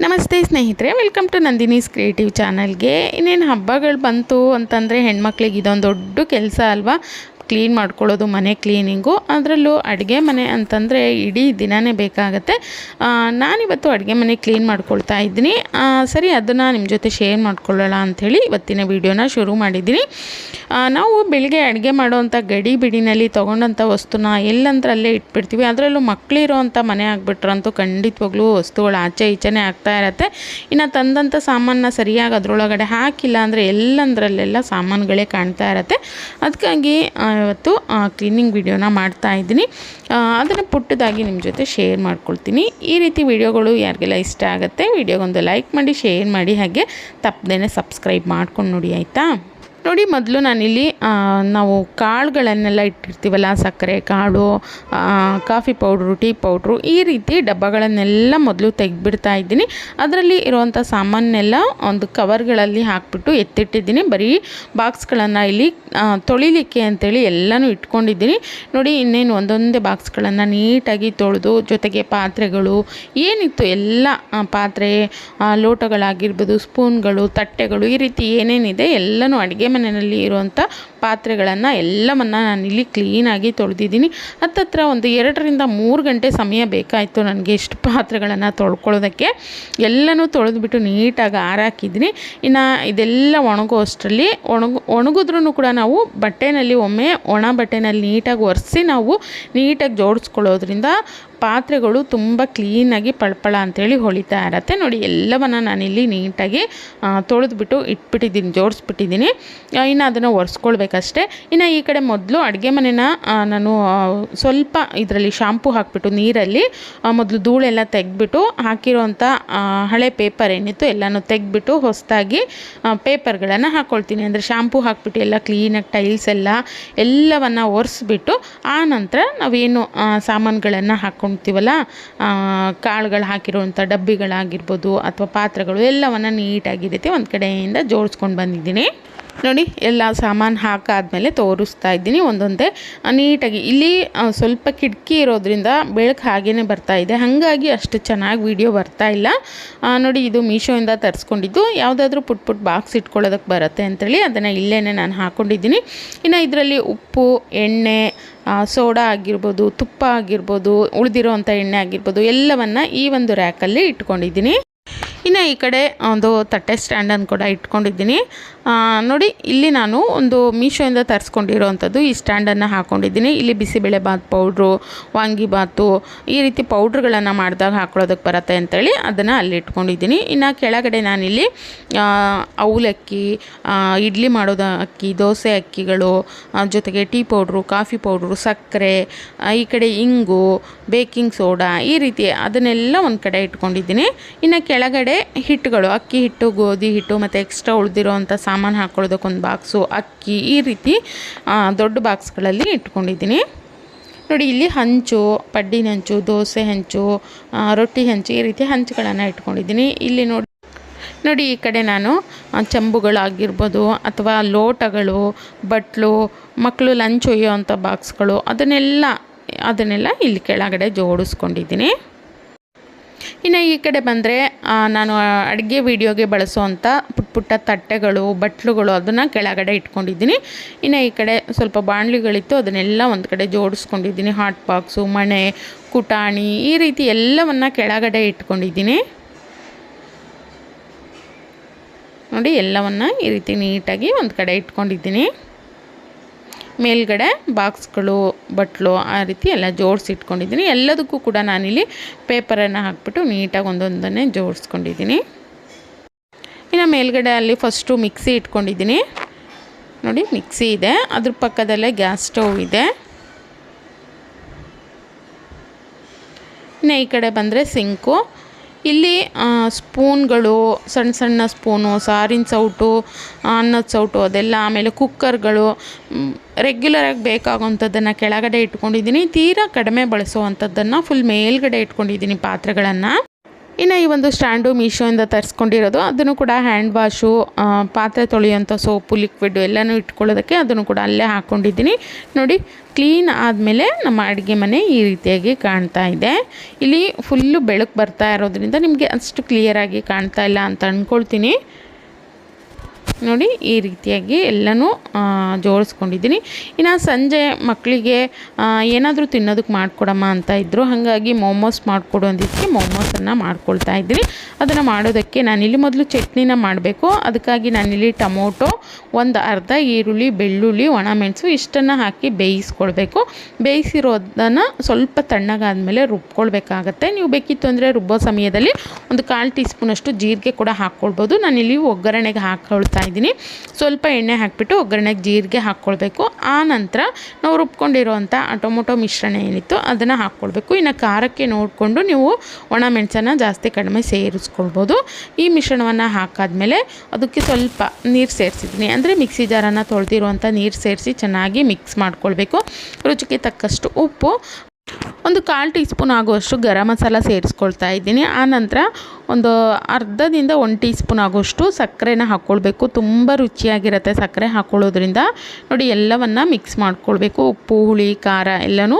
ನಮಸ್ತೆ ಸ್ನೇಹಿತರೆ welcome to Nandini's creative ಚಾನಲ್ಗೆ ಇನ್ನೇನು ಹಬ್ಬಗಳು ಬಂತು ಅಂತಂದರೆ ಹೆಣ್ಮಕ್ಳಿಗೆ ಇದೊಂದು ದೊಡ್ಡ ಕೆಲಸ ಅಲ್ವಾ? ಕ್ಲೀನ್ ಮಾಡ್ಕೊಳ್ಳೋದು ಮನೆ ಕ್ಲೀನಿಂಗು ಅದರಲ್ಲೂ ಅಡುಗೆ ಮನೆ ಅಂತಂದರೆ ಇಡೀ ದಿನವೇ ಬೇಕಾಗತ್ತೆ. ನಾನಿವತ್ತು ಅಡುಗೆ ಮನೆ ಕ್ಲೀನ್ ಮಾಡ್ಕೊಳ್ತಾ ಇದ್ದೀನಿ. ಸರಿ, ಅದನ್ನು ನಿಮ್ಮ ಜೊತೆ ಶೇರ್ ಮಾಡ್ಕೊಳ್ಳೋಣ ಅಂಥೇಳಿ ಇವತ್ತಿನ ವೀಡಿಯೋನ ಶುರು ಮಾಡಿದ್ದೀನಿ. ನಾವು ಬೆಳಿಗ್ಗೆ ಅಡುಗೆ ಮಾಡೋವಂಥ ಗಡಿ ಬಿಡಿನಲ್ಲಿ ತೊಗೊಂಡಂಥ ವಸ್ತುನ ಎಲ್ಲಂದ್ರಲ್ಲೇ ಇಟ್ಬಿಡ್ತೀವಿ. ಅದರಲ್ಲೂ ಮಕ್ಕಳಿರೋವಂಥ ಮನೆ ಆಗಿಬಿಟ್ರಂತೂ ಖಂಡಿತವಾಗ್ಲೂ ವಸ್ತುಗಳು ಆಚೆ ಈಚೆನೇ ಆಗ್ತಾ ಇರತ್ತೆ. ಇನ್ನು ತಂದಂಥ ಸಾಮಾನನ್ನ ಸರಿಯಾಗಿ ಅದರೊಳಗಡೆ ಹಾಕಿಲ್ಲ ಅಂದರೆ ಎಲ್ಲಂದ್ರಲ್ಲೆಲ್ಲ ಸಾಮಾನುಗಳೇ ಕಾಣ್ತಾ ಇರತ್ತೆ. ಅದಕ್ಕಾಗಿ ಇವತ್ತು ಕ್ಲೀನಿಂಗ್ ವಿಡಿಯೋನ ಮಾಡ್ತಾ ಇದ್ದೀನಿ. ಅದನ್ನು ಪುಟ್ಟದಾಗಿ ನಿಮ್ಮ ಜೊತೆ ಶೇರ್ ಮಾಡ್ಕೊಳ್ತೀನಿ. ಈ ರೀತಿ ವಿಡಿಯೋಗಳು ಯಾರಿಗೆಲ್ಲ ಇಷ್ಟ ಆಗುತ್ತೆ ವಿಡಿಯೋಗೊಂದು ಲೈಕ್ ಮಾಡಿ ಶೇರ್ ಮಾಡಿ, ಹಾಗೆ ತಪ್ಪದೇ ಸಬ್ಸ್ಕ್ರೈಬ್ ಮಾಡ್ಕೊಂಡು ನೋಡಿ, ಆಯಿತಾ? ನೋಡಿ, ಮೊದಲು ನಾನಿಲ್ಲಿ ನಾವು ಕಾಳುಗಳನ್ನೆಲ್ಲ ಇಟ್ಟಿರ್ತೀವಲ್ಲ, ಸಕ್ಕರೆ, ಕಾಳು ಕಾಫಿ ಪೌಡ್ರು, ಟೀ ಪೌಡ್ರು, ಈ ರೀತಿ ಡಬ್ಬಗಳನ್ನೆಲ್ಲ ಮೊದಲು ತೆಗೆದ್ಬಿಡ್ತಾ ಇದ್ದೀನಿ. ಅದರಲ್ಲಿ ಇರುವಂಥ ಸಾಮಾನೆಲ್ಲ ಒಂದು ಕವರ್ಗಳಲ್ಲಿ ಹಾಕ್ಬಿಟ್ಟು ಎತ್ತಿಟ್ಟಿದ್ದೀನಿ. ಬರೀ ಬಾಕ್ಸ್ಗಳನ್ನು ಇಲ್ಲಿ ತೊಳಿಲಿಕ್ಕೆ ಅಂತೇಳಿ ಎಲ್ಲನೂ ಇಟ್ಕೊಂಡಿದ್ದೀನಿ. ನೋಡಿ, ಇನ್ನೇನು ಒಂದೊಂದೇ ಬಾಕ್ಸ್ಗಳನ್ನು ನೀಟಾಗಿ ತೊಳೆದು, ಜೊತೆಗೆ ಪಾತ್ರೆಗಳು, ಏನಿತ್ತು ಎಲ್ಲ ಪಾತ್ರೆ ಲೋಟಗಳಾಗಿರ್ಬೋದು, ಸ್ಪೂನ್ಗಳು, ತಟ್ಟೆಗಳು, ಈ ರೀತಿ ಏನೇನಿದೆ ಎಲ್ಲನೂ ಅಡುಗೆ ಮನೆಯಲ್ಲಿ ಇರುವಂಥ ಪಾತ್ರೆಗಳನ್ನು ಎಲ್ಲವನ್ನು ನಾನಿಲ್ಲಿ ಕ್ಲೀನಾಗಿ ತೊಳೆದಿದ್ದೀನಿ. ಹತ್ತತ್ರ ಒಂದು ಎರಡರಿಂದ ಮೂರು ಗಂಟೆ ಸಮಯ ಬೇಕಾಯಿತು ನನಗೆ ಇಷ್ಟು ಪಾತ್ರೆಗಳನ್ನು ತೊಳ್ಕೊಳ್ಳೋದಕ್ಕೆ. ಎಲ್ಲನೂ ತೊಳೆದ್ಬಿಟ್ಟು ನೀಟಾಗಿ ಆರಾಕಿದ್ದೀನಿ. ಇನ್ನು ಇದೆಲ್ಲ ಒಣಗೋ ಅಷ್ಟರಲ್ಲಿ ಒಣಗು ಒಣಗಿದ್ರೂ ಕೂಡ ನಾವು ಬಟ್ಟೆನಲ್ಲಿ ಒಮ್ಮೆ ಒಣ ಬಟ್ಟೆನಲ್ಲಿ ನೀಟಾಗಿ ಒರೆಸಿ ನಾವು ನೀಟಾಗಿ ಜೋಡಿಸ್ಕೊಳ್ಳೋದ್ರಿಂದ ಪಾತ್ರೆಗಳು ತುಂಬ ಕ್ಲೀನಾಗಿ ಪಳಪಳ ಅಂಥೇಳಿ ಹೊಳಿತಾ ಇರತ್ತೆ. ನೋಡಿ ಎಲ್ಲವನ್ನು ನಾನಿಲ್ಲಿ ನೀಟಾಗಿ ತೊಳೆದ್ಬಿಟ್ಟು ಇಟ್ಬಿಟ್ಟಿದ್ದೀನಿ, ಜೋಡಿಸ್ಬಿಟ್ಟಿದ್ದೀನಿ. ಇನ್ನು ಅದನ್ನು ಒರೆಸ್ಕೊಳ್ಬೇಕಷ್ಟೇ ಇನ್ನು ಈ ಕಡೆ ಮೊದಲು ಅಡುಗೆ ಮನೆನ ನಾನು ಸ್ವಲ್ಪ ಇದರಲ್ಲಿ ಶಾಂಪು ಹಾಕಿಬಿಟ್ಟು ನೀರಲ್ಲಿ ಮೊದಲು ಧೂಳೆಲ್ಲ ತೆಗೆದ್ಬಿಟ್ಟು ಹಾಕಿರೋಂಥ ಹಳೆ ಪೇಪರ್ ಏನಿತ್ತು ಎಲ್ಲನೂ ತೆಗೆದ್ಬಿಟ್ಟು ಹೊಸದಾಗಿ ಪೇಪರ್ಗಳನ್ನು ಹಾಕ್ಕೊಳ್ತೀನಿ ಅಂದರೆ ಶಾಂಪು ಹಾಕ್ಬಿಟ್ಟು ಎಲ್ಲ ಕ್ಲೀನಾಗಿ ಟೈಲ್ಸ್ ಎಲ್ಲ ಎಲ್ಲವನ್ನು ಒರೆಸ್ಬಿಟ್ಟು, ಆ ನಂತರ ನಾವೇನು ಸಾಮಾನುಗಳನ್ನು ಹಾಕ್ಕೊಳ್ತೀವಲ್ಲ ಕಾಳುಗಳು ಹಾಕಿರೋವಂಥ ಡಬ್ಬಿಗಳಾಗಿರ್ಬೋದು ಅಥವಾ ಪಾತ್ರೆಗಳು ಎಲ್ಲವನ್ನು ನೀಟಾಗಿ ರೀತಿ ಒಂದು ಕಡೆಯಿಂದ ಜೋಡಿಸ್ಕೊಂಡು ಬಂದಿದ್ದೀನಿ. ನೋಡಿ, ಎಲ್ಲ ಸಾಮಾನು ಹಾಕಾದ್ಮೇಲೆ ತೋರಿಸ್ತಾ ಇದ್ದೀನಿ ಒಂದೊಂದೇ. ನೀಟಾಗಿ. ಇಲ್ಲಿ ಸ್ವಲ್ಪ ಕಿಟಕಿ ಇರೋದ್ರಿಂದ ಬೆಳಕು ಹಾಗೇ ಬರ್ತಾ ಇದೆ. ಹಾಗಾಗಿ ಅಷ್ಟು ಚೆನ್ನಾಗಿ ವಿಡಿಯೋ ಬರ್ತಾ ಇಲ್ಲ. ನೋಡಿ, ಇದು ಮೀಶೋಯಿಂದ ತರಿಸ್ಕೊಂಡಿದ್ದು. ಯಾವುದಾದ್ರೂ ಪುಟ್ ಪುಟ್ ಬಾಕ್ಸ್ ಇಟ್ಕೊಳ್ಳೋದಕ್ಕೆ ಬರುತ್ತೆ ಅಂತೇಳಿ ಅದನ್ನು ಇಲ್ಲೇ ನಾನು ಹಾಕ್ಕೊಂಡಿದ್ದೀನಿ ಇನ್ನು ಇದರಲ್ಲಿ ಉಪ್ಪು, ಎಣ್ಣೆ ಸೋಡಾ ಆಗಿರ್ಬೋದು, ತುಪ್ಪ ಆಗಿರ್ಬೋದು ಉಳಿದಿರೋ ಎಣ್ಣೆ ಆಗಿರ್ಬೋದು, ಎಲ್ಲವನ್ನು ಈ ಒಂದು ರ್ಯಾಕಲ್ಲಿ ಇಟ್ಕೊಂಡಿದ್ದೀನಿ. ಇನ್ನು ಈ ಕಡೆ ಒಂದು ತಟ್ಟೆ ಸ್ಟ್ಯಾಂಡನ್ನು ಕೂಡ ಇಟ್ಕೊಂಡಿದ್ದೀನಿ. ನೋಡಿ, ಇಲ್ಲಿ ನಾನು ಒಂದು ಮೀಶೋಯಿಂದ ತರಿಸ್ಕೊಂಡಿರೋವಂಥದ್ದು ಈ ಸ್ಟ್ಯಾಂಡನ್ನು ಹಾಕ್ಕೊಂಡಿದ್ದೀನಿ ಇಲ್ಲಿ ಬಿಸಿಬೇಳೆ ಬಾತ್ ಪೌಡ್ರು ವಾಂಗಿಬಾತು ಈ ರೀತಿ ಪೌಡ್ರ್ಗಳನ್ನು ಮಾಡಿದಾಗ ಹಾಕೊಳ್ಳೋದಕ್ಕೆ ಬರುತ್ತೆ ಅಂತೇಳಿ ಅದನ್ನು ಅಲ್ಲಿ ಇಟ್ಕೊಂಡಿದ್ದೀನಿ. ಇನ್ನು ಕೆಳಗಡೆ ನಾನಿಲ್ಲಿ ಅವಲಕ್ಕಿ ಇಡ್ಲಿ ಮಾಡೋದು ಅಕ್ಕಿ, ದೋಸೆ ಅಕ್ಕಿಗಳು ಜೊತೆಗೆ ಟೀ ಪೌಡ್ರು, ಕಾಫಿ ಪೌಡ್ರು, ಸಕ್ಕರೆ ಈ ಕಡೆ ಇಂಗು, ಬೇಕಿಂಗ್ ಸೋಡಾ, ಈ ರೀತಿ ಅದನ್ನೆಲ್ಲ ಒಂದು ಕಡೆ ಇಟ್ಕೊಂಡಿದ್ದೀನಿ. ಇನ್ನು ಕೆಳಗಡೆ ಹಿಟ್ಟುಗಳು, ಅಕ್ಕಿ ಹಿಟ್ಟು, ಗೋಧಿ ಹಿಟ್ಟು ಮತ್ತು ಎಕ್ಸ್ಟ್ರಾ ಉಳಿದಿರೋವಂಥ ಸಾಮಾನು ಹಾಕ್ಕೊಳ್ಳೋದಕ್ಕೊಂದು ಬಾಕ್ಸು ಅಕ್ಕಿ ಈ ರೀತಿ ದೊಡ್ಡ ಬಾಕ್ಸ್ಗಳಲ್ಲಿ ಇಟ್ಕೊಂಡಿದ್ದೀನಿ. ನೋಡಿ, ಇಲ್ಲಿ ಹಂಚು, ಪಡ್ಡಿನ ಹಂಚು, ದೋಸೆ ಹಂಚು ರೊಟ್ಟಿ ಹಂಚು ಈ ರೀತಿ ಹಂಚುಗಳನ್ನು ಇಟ್ಕೊಂಡಿದ್ದೀನಿ. ಇಲ್ಲಿ ನೋಡಿ ನೋಡಿ ಈ ಕಡೆ ನಾನು ಚೆಂಬುಗಳಾಗಿರ್ಬೋದು ಅಥವಾ ಲೋಟಗಳು, ಬಟ್ಲು, ಮಕ್ಕಳು ಲಂಚ್ ಒಯ್ಯೋ ಅಂಥ ಬಾಕ್ಸ್ಗಳು ಅದನ್ನೆಲ್ಲ ಅದನ್ನೆಲ್ಲ ಇಲ್ಲಿ ಕೆಳಗಡೆ ಜೋಡಿಸ್ಕೊಂಡಿದ್ದೀನಿ. ಇನ್ನು ಈ ಕಡೆ ಬಂದರೆ ನಾನು ಅಡುಗೆ ವೀಡಿಯೋಗೆ ಬಳಸುವಂಥ ಪುಟ್ಟ ಪುಟ್ಟ ತಟ್ಟೆಗಳು, ಬಟ್ಲುಗಳು ಅದನ್ನು ಕೆಳಗಡೆ ಇಟ್ಕೊಂಡಿದ್ದೀನಿ. ಇನ್ನು ಈ ಕಡೆ ಸ್ವಲ್ಪ ಬಾಣಲಿಗಳಿತ್ತು, ಅದನ್ನೆಲ್ಲ ಒಂದು ಕಡೆ ಜೋಡಿಸ್ಕೊಂಡಿದ್ದೀನಿ. ಹಾಟ್ ಬಾಕ್ಸು ಮಣೆ, ಕುಟಾಣಿ, ಈ ರೀತಿ ಎಲ್ಲವನ್ನು ಕೆಳಗಡೆ ಇಟ್ಕೊಂಡಿದ್ದೀನಿ. ನೋಡಿ, ಎಲ್ಲವನ್ನು ಈ ರೀತಿ ನೀಟಾಗಿ ಒಂದು ಕಡೆ ಇಟ್ಕೊಂಡಿದ್ದೀನಿ. ಮೇಲ್ಗಡೆ ಬಾಕ್ಸ್ಗಳು, ಬಟ್ಲು ಆ ರೀತಿ ಎಲ್ಲ ಜೋಡಿಸಿ ಇಟ್ಕೊಂಡಿದ್ದೀನಿ ಎಲ್ಲದಕ್ಕೂ ಕೂಡ ನಾನಿಲ್ಲಿ ಪೇಪರನ್ನು ಹಾಕ್ಬಿಟ್ಟು ನೀಟಾಗಿ ಒಂದೊಂದನ್ನೇ ಜೋಡಿಸ್ಕೊಂಡಿದ್ದೀನಿ. ಇನ್ನು ಮೇಲ್ಗಡೆ ಅಲ್ಲಿ ಫಸ್ಟು ಮಿಕ್ಸಿ ಇಟ್ಕೊಂಡಿದ್ದೀನಿ. ನೋಡಿ, ಮಿಕ್ಸಿ ಇದೆ. ಅದ್ರ ಪಕ್ಕದಲ್ಲೇ ಗ್ಯಾಸ್ ಸ್ಟವ್ ಇದೆ. ಇನ್ನು ಈ ಕಡೆ ಬಂದರೆ ಸಿಂಕು. ಇಲ್ಲಿ ಸ್ಪೂನ್ಗಳು, ಸಣ್ಣ ಸಣ್ಣ ಸ್ಪೂನು, ಸಾರಿನ ಸೌಟು ಅನ್ನದ ಸೌಟು, ಅದೆಲ್ಲ, ಆಮೇಲೆ ಕುಕ್ಕರ್ಗಳು ರೆಗ್ಯುಲರಾಗಿ ಬೇಕಾಗುವಂಥದ್ದನ್ನು ಕೆಳಗಡೆ ಇಟ್ಕೊಂಡಿದ್ದೀನಿ. ತೀರಾ ಕಡಿಮೆ ಬಳಸುವಂಥದ್ದನ್ನು ಫುಲ್ ಮೇಲ್ಗಡೆ ಇಟ್ಕೊಂಡಿದ್ದೀನಿ ಪಾತ್ರೆಗಳನ್ನು. ಇನ್ನು ಈ ಒಂದು ಸ್ಟ್ಯಾಂಡು ಮೀಶೋಯಿಂದ ತರಿಸ್ಕೊಂಡಿರೋದು, ಅದನ್ನು ಕೂಡ ಹ್ಯಾಂಡ್ ವಾಶು ಪಾತ್ರೆ ತೊಳೆಯುವಂಥ ಸೋಪು ಲಿಕ್ವಿಡ್ ಎಲ್ಲನೂ ಇಟ್ಕೊಳ್ಳೋದಕ್ಕೆ ಅದನ್ನು ಕೂಡ ಅಲ್ಲೇ ಹಾಕ್ಕೊಂಡಿದ್ದೀನಿ ನೋಡಿ ಕ್ಲೀನ್ ಆದಮೇಲೆ ನಮ್ಮ ಅಡುಗೆ ಮನೆ ಈ ರೀತಿಯಾಗಿ ಕಾಣ್ತಾ ಇದೆ. ಇಲ್ಲಿ ಫುಲ್ಲು ಬೆಳಕು ಬರ್ತಾ ಇರೋದ್ರಿಂದ ನಿಮಗೆ ಅಷ್ಟು ಕ್ಲಿಯರಾಗಿ ಕಾಣ್ತಾ ಇಲ್ಲ ಅಂತ ಅಂದ್ಕೊಳ್ತೀನಿ ನೋಡಿ ಈ ರೀತಿಯಾಗಿ ಎಲ್ಲನೂ ಜೋಡಿಸ್ಕೊಂಡಿದ್ದೀನಿ. ಇನ್ನು ಸಂಜೆ ಮಕ್ಕಳಿಗೆ ಏನಾದರೂ ತಿನ್ನೋದಕ್ಕೆ ಮಾಡಿಕೊಡಮ್ಮ ಅಂತ ಇದ್ದರು ಹಾಗಾಗಿ ಮೋಮೋಸ್ ಮಾಡಿಕೊಡು ಅಂದಿದ್ದಕ್ಕೆ ಮೋಮೋಸನ್ನು ಮಾಡ್ಕೊಳ್ತಾ ಇದ್ದೀನಿ. ಅದನ್ನು ಮಾಡೋದಕ್ಕೆ ನಾನಿಲ್ಲಿ ಮೊದಲು ಚಟ್ನಿನ ಮಾಡಬೇಕು. ಅದಕ್ಕಾಗಿ ನಾನಿಲ್ಲಿ ಟೊಮೊಟೊ, ಒಂದು ಅರ್ಧ ಈರುಳ್ಳಿ, ಬೆಳ್ಳುಳ್ಳಿ ಒಣಮೆಣಸು ಇಷ್ಟನ್ನು ಹಾಕಿ ಬೇಯಿಸ್ಕೊಳ್ಬೇಕು. ಬೇಯಿಸಿರೋದನ್ನು ಸ್ವಲ್ಪ ತಣ್ಣಗಾದಮೇಲೆ ರುಬ್ಕೊಳ್ಬೇಕಾಗತ್ತೆ. ನೀವು ಬೇಕಿತ್ತು ಅಂದರೆ ರುಬ್ಬೋ ಸಮಯದಲ್ಲಿ ಒಂದು ಕಾಲು ಟೀ ಸ್ಪೂನಷ್ಟು ಜೀರಿಗೆ ಕೂಡ ಹಾಕ್ಕೊಳ್ಬೋದು. ನಾನಿಲ್ಲಿ ಒಗ್ಗರಣೆಗೆ ಹಾಕ್ಕೊಳ್ತಾ ಇದ್ದೀನಿ ಸ್ವಲ್ಪ ಎಣ್ಣೆ ಹಾಕಿಬಿಟ್ಟು ಒಗ್ಗರಣೆಗೆ ಜೀರಿಗೆ ಹಾಕ್ಕೊಳ್ಬೇಕು. ಆ ನಂತರ ನಾವು ರುಬ್ಕೊಂಡಿರೋವಂಥ ಟೊಮೊಟೊ ಮಿಶ್ರಣ ಏನಿತ್ತು ಅದನ್ನು ಹಾಕ್ಕೊಳ್ಬೇಕು. ಇನ್ನು ಖಾರಕ್ಕೆ ನೋಡಿಕೊಂಡು ನೀವು ಒಣ ಮೆಣಸನ್ನು ಜಾಸ್ತಿ ಕಡಿಮೆ ಸೇರಿಸ್ಕೊಳ್ಬೋದು. ಈ ಮಿಶ್ರಣವನ್ನು ಹಾಕಾದ್ಮೇಲೆ ಅದಕ್ಕೆ ಸ್ವಲ್ಪ ನೀರು ಸೇರಿಸಿದ್ದೀನಿ. ಅಂದರೆ ಮಿಕ್ಸಿ ಜಾರನ್ನು ತೊಳೆದಿರುವಂಥ ನೀರು ಸೇರಿಸಿ ಚೆನ್ನಾಗಿ ಮಿಕ್ಸ್ ಮಾಡ್ಕೊಳ್ಬೇಕು. ರುಚಿಗೆ ತಕ್ಕಷ್ಟು ಉಪ್ಪು. ಒಂದು ಕಾಲು ಟೀ ಸ್ಪೂನ್ ಆಗುವಷ್ಟು ಗರಂ ಮಸಾಲ ಸೇರಿಸ್ಕೊಳ್ತಾ ಇದ್ದೀನಿ. ಆನಂತರ ಒಂದು ಅರ್ಧದಿಂದ ಒಂದು ಟೀ ಸ್ಪೂನ್ ಆಗೋಷ್ಟು ಸಕ್ಕರೆನ ಹಾಕ್ಕೊಳ್ಬೇಕು. ತುಂಬ ರುಚಿಯಾಗಿರುತ್ತೆ ಸಕ್ಕರೆ ಹಾಕ್ಕೊಳ್ಳೋದ್ರಿಂದ. ನೋಡಿ, ಎಲ್ಲವನ್ನು ಮಿಕ್ಸ್ ಮಾಡ್ಕೊಳ್ಬೇಕು. ಉಪ್ಪು, ಹುಳಿ, ಖಾರ ಎಲ್ಲನೂ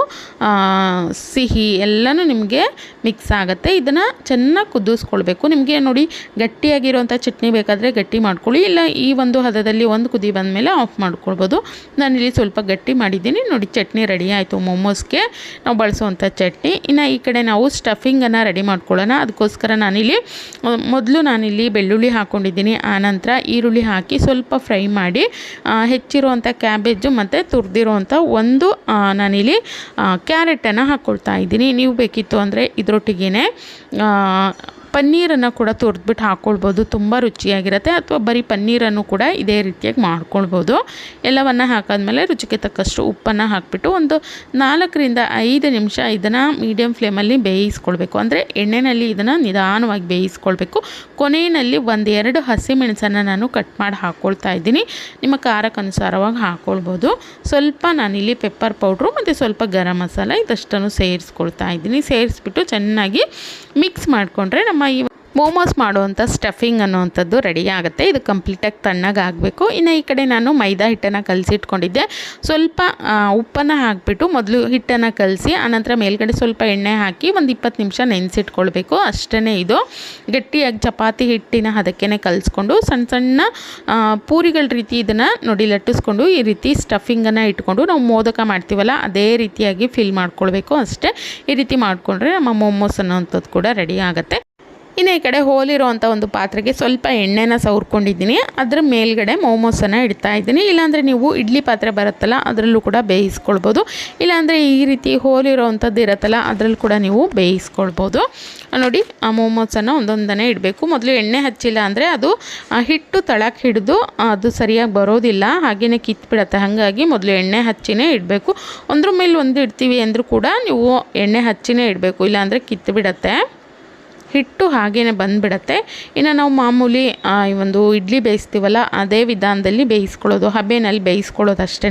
ಸಿಹಿ ಎಲ್ಲನೂ ನಿಮಗೆ ಮಿಕ್ಸ್ ಆಗುತ್ತೆ. ಇದನ್ನು ಚೆನ್ನಾಗಿ ಕುದಿಸ್ಕೊಳ್ಬೇಕು. ನಿಮಗೆ ನೋಡಿ ಗಟ್ಟಿಯಾಗಿರುವಂಥ ಚಟ್ನಿ ಬೇಕಾದರೆ ಗಟ್ಟಿ ಮಾಡ್ಕೊಳ್ಳಿ. ಇಲ್ಲ, ಈ ಒಂದು ಹದದಲ್ಲಿ ಒಂದು ಕುದಿ ಬಂದಮೇಲೆ ಆಫ್ ಮಾಡ್ಕೊಳ್ಬೋದು. ನಾನಿಲ್ಲಿ ಸ್ವಲ್ಪ ಗಟ್ಟಿ ಮಾಡಿದ್ದೀನಿ. ನೋಡಿ, ಚಟ್ನಿ ರೆಡಿ ಆಯಿತು ಮೊಮೋಸ್ಗೆ. ನಾವು ಬಳಸುವಂಥ ಚಟ್ನಿ. ಇನ್ನು ಈ ಕಡೆ ನಾವು ಸ್ಟಫಿಂಗನ್ನು ರೆಡಿ ಮಾಡ್ಕೊಳ್ಳೋಣ. ಅದಕ್ಕೋಸ್ಕರ ನಾನಿಲ್ಲಿ ಮೊದಲು ನಾನಿಲ್ಲಿ ಬೆಳ್ಳುಳ್ಳಿ ಹಾಕ್ಕೊಂಡಿದ್ದೀನಿ ಆನಂತರ ಈರುಳ್ಳಿ ಹಾಕಿ ಸ್ವಲ್ಪ ಫ್ರೈ ಮಾಡಿ ಹೆಚ್ಚಿರುವಂಥ ಕ್ಯಾಬೇಜು ಮತ್ತು ತುರಿದಿರುವಂಥ ಒಂದು ನಾನಿಲ್ಲಿ ಕ್ಯಾರೆಟನ್ನು ಹಾಕ್ಕೊಳ್ತಾ ಇದ್ದೀನಿ. ನೀವು ಬೇಕಿತ್ತು ಅಂದರೆ ಇದರೊಟ್ಟಿಗೆ ಪನ್ನೀರನ್ನು ಕೂಡ ತುರಿದ್ಬಿಟ್ಟು ಹಾಕ್ಕೊಳ್ಬೋದು ತುಂಬ ರುಚಿಯಾಗಿರುತ್ತೆ. ಅಥವಾ ಬರೀ ಪನ್ನೀರನ್ನು ಕೂಡ ಇದೇ ರೀತಿಯಾಗಿ ಮಾಡ್ಕೊಳ್ಬೋದು. ಎಲ್ಲವನ್ನು ಹಾಕಾದ್ಮೇಲೆ ರುಚಿಗೆ ತಕ್ಕಷ್ಟು ಉಪ್ಪನ್ನು ಹಾಕಿಬಿಟ್ಟು ಒಂದು ನಾಲ್ಕರಿಂದ ಐದು ನಿಮಿಷ ಇದನ್ನು ಮೀಡಿಯಮ್ ಫ್ಲೇಮಲ್ಲಿ ಬೇಯಿಸ್ಕೊಳ್ಬೇಕು. ಅಂದರೆ ಎಣ್ಣೆಯಲ್ಲಿ ಇದನ್ನು ನಿಧಾನವಾಗಿ ಬೇಯಿಸ್ಕೊಳ್ಬೇಕು. ಕೊನೆಯಲ್ಲಿ ಒಂದೆರಡು ಹಸಿಮೆಣಸನ್ನು ನಾನು ಕಟ್ ಮಾಡಿ ಹಾಕ್ಕೊಳ್ತಾ ಇದ್ದೀನಿ. ನಿಮ್ಮ ಖಾರಕ್ಕನುಸಾರವಾಗಿ ಹಾಕ್ಕೊಳ್ಬೋದು ಸ್ವಲ್ಪ ನಾನಿಲ್ಲಿ ಪೆಪ್ಪರ್ ಪೌಡ್ರು ಮತ್ತು ಸ್ವಲ್ಪ ಗರಂ ಮಸಾಲ ಇದಷ್ಟನ್ನು ಸೇರಿಸ್ಕೊಳ್ತಾ ಇದ್ದೀನಿ. ಸೇರಿಸ್ಬಿಟ್ಟು ಚೆನ್ನಾಗಿ ಮಿಕ್ಸ್ ಮಾಡಿಕೊಂಡ್ರೆ ನಮ್ಮ ಈ ಮೋಮೋಸ್ ಮಾಡುವಂಥ ಸ್ಟಫಿಂಗ್ ಅನ್ನೋವಂಥದ್ದು ರೆಡಿ ಆಗುತ್ತೆ. ಇದು ಕಂಪ್ಲೀಟಾಗಿ ತಣ್ಣಗಾಗಬೇಕು ಇನ್ನು ಈ ಕಡೆ ನಾನು ಮೈದಾ ಹಿಟ್ಟನ್ನು ಕಲಸಿಟ್ಕೊಂಡಿದ್ದೆ ಸ್ವಲ್ಪ ಉಪ್ಪನ್ನು ಹಾಕಿಬಿಟ್ಟು ಮೊದಲು ಹಿಟ್ಟನ್ನು ಕಲಸಿ, ಆನಂತರ ಮೇಲ್ಗಡೆ ಸ್ವಲ್ಪ ಎಣ್ಣೆ ಹಾಕಿ ಒಂದು ಇಪ್ಪತ್ತು ನಿಮಿಷ ನೆನೆಸಿಟ್ಕೊಳ್ಬೇಕು. ಅಷ್ಟೇ ಇದು. ಗಟ್ಟಿಯಾಗಿ ಚಪಾತಿ ಹಿಟ್ಟಿನ ಅದಕ್ಕೇ ಕಲಿಸ್ಕೊಂಡು ಸಣ್ಣ ಸಣ್ಣ ಪೂರಿಗಳ ರೀತಿ ಇದನ್ನು ನೋಡಿ ಲಟ್ಟಿಸ್ಕೊಂಡು, ಈ ರೀತಿ ಸ್ಟಫಿಂಗನ್ನು ಇಟ್ಕೊಂಡು ನಾವು ಮೋದಕ ಮಾಡ್ತೀವಲ್ಲ, ಅದೇ ರೀತಿಯಾಗಿ ಫಿಲ್ ಮಾಡ್ಕೊಳ್ಬೇಕು ಅಷ್ಟೇ. ಈ ರೀತಿ ಮಾಡಿಕೊಂಡ್ರೆ ನಮ್ಮ ಮೋಮೋಸ್ ಅನ್ನೋವಂಥದ್ದು ಕೂಡ ರೆಡಿ ಆಗುತ್ತೆ. ಇನ್ನು ಈ ಕಡೆ ಹೋಲಿರೋವಂಥ ಒಂದು ಪಾತ್ರೆಗೆ ಸ್ವಲ್ಪ ಎಣ್ಣೆನ ಸವರ್ಕೊಂಡಿದ್ದೀನಿ. ಅದ್ರ ಮೇಲ್ಗಡೆ ಮೋಮೋಸನ್ನು ಇಡ್ತಾ ಇದ್ದೀನಿ. ಇಲ್ಲಾಂದರೆ ನೀವು ಇಡ್ಲಿ ಪಾತ್ರೆ ಬರುತ್ತಲ್ಲ, ಅದರಲ್ಲೂ ಕೂಡ ಬೇಯಿಸ್ಕೊಳ್ಬೋದು. ಇಲ್ಲಾಂದರೆ ಈ ರೀತಿ ಹೋಲಿರುವಂಥದ್ದು ಇರುತ್ತಲ್ಲ, ಅದರಲ್ಲೂ ಕೂಡ ನೀವು ಬೇಯಿಸ್ಕೊಳ್ಬೋದು. ನೋಡಿ, ಆ ಮೋಮೋಸನ್ನು ಒಂದೊಂದನೇ ಇಡಬೇಕು. ಮೊದಲು ಎಣ್ಣೆ ಹಚ್ಚಿಲ್ಲ ಅಂದರೆ ಅದು ಹಿಟ್ಟು ತಳಕ್ಕೆ ಹಿಡಿದು ಅದು ಸರಿಯಾಗಿ ಬರೋದಿಲ್ಲ. ಹಾಗೆಯೇ ಕಿತ್ಬಿಡತ್ತೆ. ಹಾಗಾಗಿ ಮೊದಲು ಎಣ್ಣೆ ಹಚ್ಚಿನೇ ಇಡಬೇಕು. ಒಂದ್ರ ಮೇಲೆ ಒಂದು ಇಡ್ತೀವಿ ಅಂದರೂ ಕೂಡ ನೀವು ಎಣ್ಣೆ ಹಚ್ಚಿನೇ ಇಡಬೇಕು. ಇಲ್ಲಾಂದರೆ ಕಿತ್ಬಿಡತ್ತೆ. ಹಿಟ್ಟು ಹಾಗೇ ಬಂದುಬಿಡತ್ತೆ. ಇನ್ನು ನಾವು ಮಾಮೂಲಿ ಈ ಒಂದು ಇಡ್ಲಿ ಬೇಯಿಸ್ತೀವಲ್ಲ, ಅದೇ ವಿಧಾನದಲ್ಲಿ ಬೇಯಿಸ್ಕೊಳ್ಳೋದು, ಹಬೆನಲ್ಲಿ ಬೇಯಿಸ್ಕೊಳ್ಳೋದು ಅಷ್ಟೇ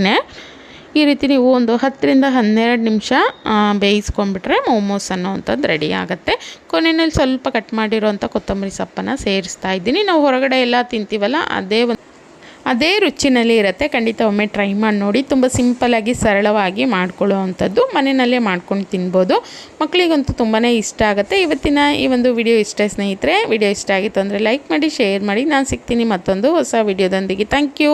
ಈ ರೀತಿ ನೀವು ಒಂದು ಹತ್ತರಿಂದ ಹನ್ನೆರಡು ನಿಮಿಷ ಬೇಯಿಸ್ಕೊಂಡ್ಬಿಟ್ರೆ ಮೋಮೋಸ್ ಅನ್ನೋವಂಥದ್ದು ರೆಡಿ ಆಗುತ್ತೆ. ಕೊನೆಯಲ್ಲಿ ಸ್ವಲ್ಪ ಕಟ್ ಮಾಡಿರೋವಂಥ ಕೊತ್ತಂಬರಿ ಸೊಪ್ಪನ್ನು ಸೇರಿಸ್ತಾ ಇದ್ದೀನಿ. ನಾವು ಹೊರಗಡೆ ಎಲ್ಲ ತಿಂತೀವಲ್ಲ, ಅದೇ ಒಂದು ಅದೇ ರುಚಿನಲ್ಲಿ ಇರುತ್ತೆ. ಖಂಡಿತ ಒಮ್ಮೆ ಟ್ರೈ ಮಾಡಿ ನೋಡಿ. ತುಂಬ ಸಿಂಪಲಾಗಿ ಸರಳವಾಗಿ ಮಾಡ್ಕೊಳ್ಳೋ ಅಂಥದ್ದು ಮನೆಯಲ್ಲೇ ಮಾಡ್ಕೊಂಡು ತಿನ್ಬೋದು. ಮಕ್ಕಳಿಗಂತೂ ತುಂಬಾ ಇಷ್ಟ ಆಗುತ್ತೆ. ಇವತ್ತಿನ ಈ ಒಂದು ವಿಡಿಯೋ ಇಷ್ಟ ಸ್ನೇಹಿತರೆ. ವಿಡಿಯೋ ಇಷ್ಟ ಆಗಿತ್ತು ಅಂದರೆ ಲೈಕ್ ಮಾಡಿ ಶೇರ್ ಮಾಡಿ. ನಾನು ಸಿಗ್ತೀನಿ ಮತ್ತೊಂದು ಹೊಸ ವಿಡಿಯೋದೊಂದಿಗೆ ಥ್ಯಾಂಕ್ ಯು